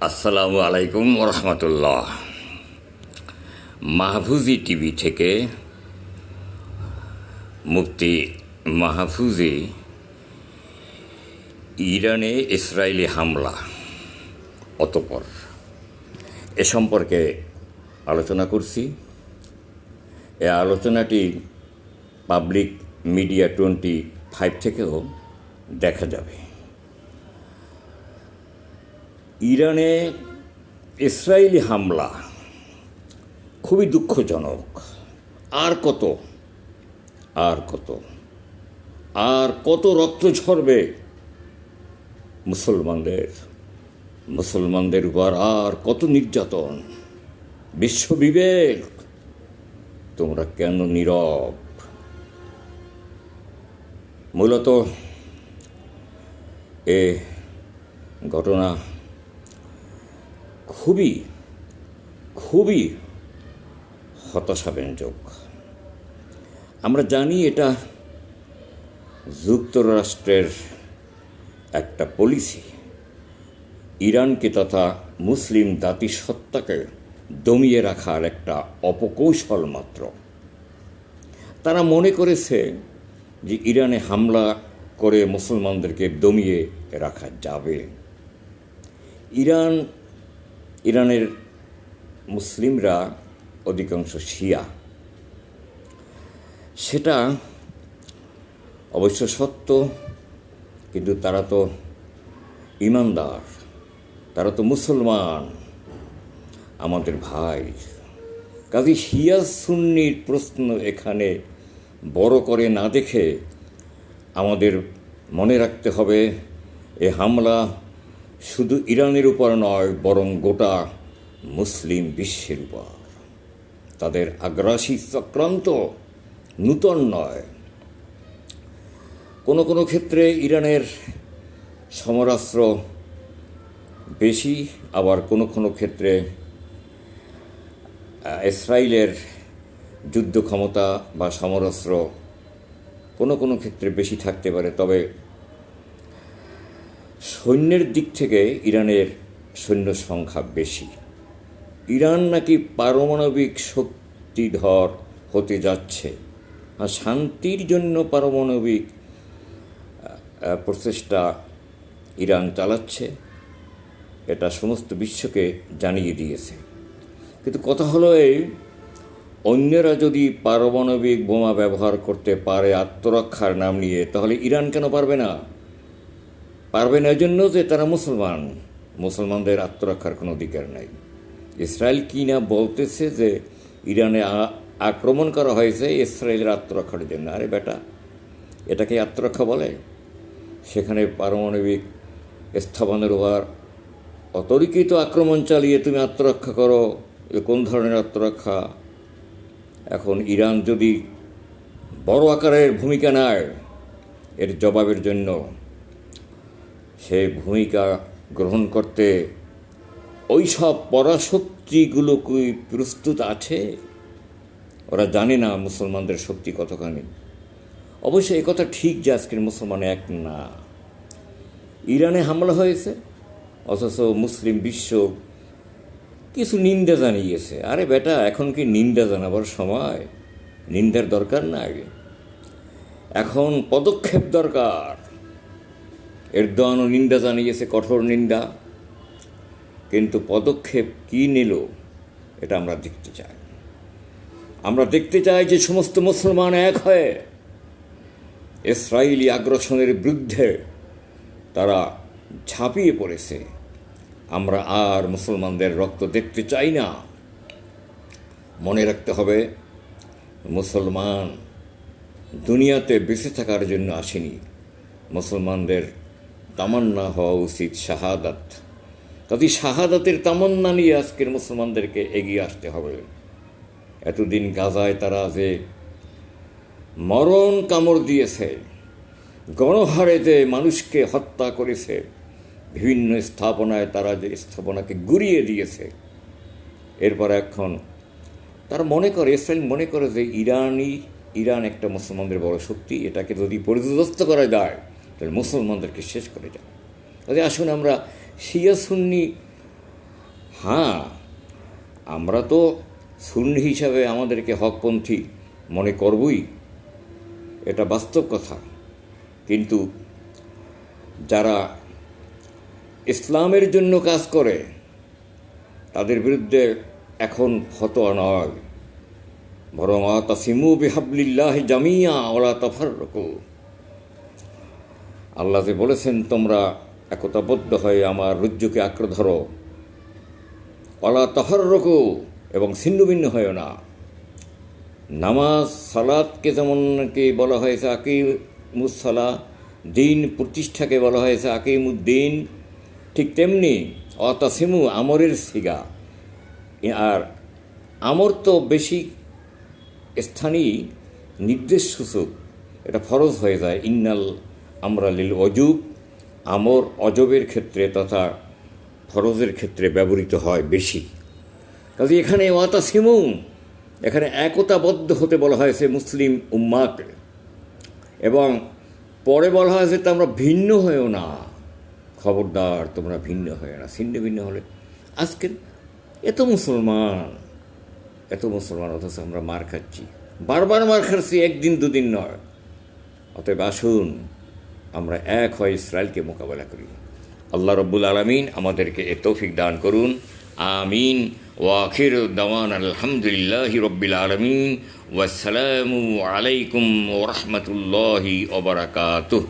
আসসালামু আলাইকুম রহমতুল্লাহ। মাহফুজি টিভি থেকে মুফতি মাহফুজি ইরানে ইসরায়েলি হামলা, অতপর। এ সম্পর্কে আলোচনা করছি। এ আলোচনাটি পাবলিক মিডিয়া টোয়েন্টি ফাইভ থেকেও দেখা যাবে। ইরানে ইসরায়েলি হামলা খুবই দুঃখজনক। আর কত? আর কত? আর কত রক্ত ঝরবে? মুসলমানদের মুসলমানদের উপর আর কত নির্যাতন? বিশ্ববিবেক তোমরা কেন নীরব? মূলত এ ঘটনা খুবই খুবই হতাশাব্যঞ্জক। আমরা জানি এটা যুক্তরাষ্ট্রের একটা পলিসি ইরানকে তথা মুসলিম জাতিসত্তাকে দমিয়ে রাখার একটা অপকৌশল মাত্র। তারা মনে করেছে যে ইরানে হামলা করে মুসলমানদেরকে দমিয়ে রাখা যাবে। ইরান ইরানের মুসলিমরা অধিকাংশ শিয়া। সেটা অবশ্য সত্য, কিন্তু তারা তো ইমানদার, তারা তো মুসলমান, আমাদের ভাই। কাজী শিয়া সুন্নির প্রশ্ন এখানে বড় করে না দেখে আমাদের মনে রাখতে হবে, এ হামলা শুধু ইরানের উপর নয়, বরং গোটা মুসলিম বিশ্বের উপর। তাদের আগ্রাসী চক্রান্ত নূতন নয়। কোনো কোনো ক্ষেত্রে ইরানের সমরাস্ত্র বেশি, আবার কোনো কোনো ক্ষেত্রে ইসরায়েলের যুদ্ধ ক্ষমতা বা সমরাস্ত্র কোনো কোনো ক্ষেত্রে বেশি থাকতে পারে। তবে সৈন্যের দিক থেকে ইরানের সৈন্য সংখ্যা বেশি। ইরান নাকি পারমাণবিক শক্তিধর হতে যাচ্ছে আর শান্তির জন্য পারমাণবিক প্রচেষ্টা ইরান চালাচ্ছে, এটা সমস্ত বিশ্বকে জানিয়ে দিয়েছে। কিন্তু কথা হলো এই, অন্যরা যদি পারমাণবিক বোমা ব্যবহার করতে পারে আত্মরক্ষার নাম নিয়ে, তাহলে ইরান কেন পারবে না? পারবে না জন্য যে তারা মুসলমান। মুসলমানদের আত্মরক্ষার কোনো অধিকার নাই। ইসরায়েল কি না বলতেছে যে ইরানে আক্রমণ করা হয়েছে, ইসরায়েলের আত্মরক্ষার জন্য। আরে বেটা, এটাকে আত্মরক্ষা বলে? সেখানে পারমাণবিক স্থাপনের উপর অতরিকৃত আক্রমণ চালিয়ে তুমি আত্মরক্ষা করো। কোন ধরনের আত্মরক্ষা? এখন ইরান যদি বড় আকারের ভূমিকা নেয়, এর জবাবের জন্য সেই ভূমিকা গ্রহণ করতে ওই সব পরাশক্তিগুলো কি প্রস্তুত আছে? ওরা জানে না মুসলমানদের শক্তি কতখানি। অবশ্য এই কথা ঠিক যে আজকের মুসলমান এক না। ইরানে হামলা হয়েছে, অথচ মুসলিম বিশ্ব কিছু নিন্দা জানিয়েছে। আরে বেটা, এখন কি নিন্দা জানাবার সময়? নিন্দার দরকার না আগে এখন পদক্ষেপ দরকার। এরদোয়ানও নিন্দা জানিয়েছে, কঠোর নিন্দা। কিন্তু পদক্ষেপ কি নিল, এটা আমরা দেখতে চাই। আমরা দেখতে চাই যে সমস্ত মুসলমান এক হয়ে ইসরায়েলি আগ্রাসনের বিরুদ্ধে তারা ঝাঁপিয়ে পড়েছে। আমরা আর মুসলমানদের রক্ত দেখতে চাই না। মনে রাখতে হবে, মুসলমান দুনিয়াতে বেঁচে থাকার জন্য আসেনি। মুসলমানদের তামান্না হওয়া উচিত শাহাদাত। কাজে শাহাদাতের তামান্না নিয়ে আজকের মুসলমানদেরকে এগিয়ে আসতে হবে। এতদিন গাজায় তারা যে মরণ কামড় দিয়েছে, গণহারে যে মানুষকে হত্যা করেছে, বিভিন্ন স্থাপনায় তারা যে স্থাপনাকে গুড়িয়ে দিয়েছে, এরপর এখন তারা মনে করে ইসরায়েল মনে করে যে ইরানই ইরান একটা মুসলমানদের বড় শক্তি, এটাকে যদি পরিদস্ত করা যায় তাহলে মুসলমানদেরকে শেষ করে যায় তাহলে আসুন আমরা শিয়া সুন্নি। হ্যাঁ আমরা তো সুন্নি হিসাবে আমাদেরকে হকপন্থী মনে করবই, এটা বাস্তব কথা। কিন্তু যারা ইসলামের জন্য কাজ করে, তাদের বিরুদ্ধে এখন ফতোয়া নয়। বরং তাসিমু বিহাবলিল্লাহ জামিয়া ওলা তফারকু আল্লাহ যে বলেছেন, তোমরা একতাবদ্ধ হয়ে আমার রুজ্জুকে আঁকড়ে ধরো। অলা তফারকু এবং ছিন্ন ভিন্ন হয় না। নামাজ সালাদকে যেমন কি বলা হয়েছে আকিমুসলা দিন প্রতিষ্ঠাকে বলা হয়েছে আকিমুদ্দিন ঠিক তেমনি অতাসিমু আমরের সিগা। আর আমর তো বেশি স্থানীয় নির্দেশ সূচক, এটা ফরজ হয়ে যায়। ইন্নাল আমরা লিল অজুব আমর অজবের ক্ষেত্রে তথা ফরজের ক্ষেত্রে ব্যবহৃত হয় বেশি। কাজে এখানে ওয়াতা সিমু এখানে একতাবদ্ধ হতে বলা হয়েছে মুসলিম উম্মাকে। এবং পরে বলা হয়েছে তা আমরা ভিন্ন হয়েও না। খবরদার, তোমরা ভিন্ন হয়ে না, ছিন্ন ভিন্ন হলে। আজকে এত মুসলমান এত মুসলমান, অথচ আমরা মার খাচ্ছি। বারবার মার খাচ্ছি, একদিন দুদিন নয়। অতএব আসুন আমরা এক হয় ইসরায়েলকে মোকাবেলা করি। আল্লাহ রব্বুল আলমিন আমাদেরকে এ তৌফিক দান করুন। আমিন। ওয়াখির দাওয়ান আলহামদুলিল্লাহ রব্বিল আলমিন। ওয়াসালামু আলাইকুম ওরহমতুল্লাহি ওবরাকাতুহ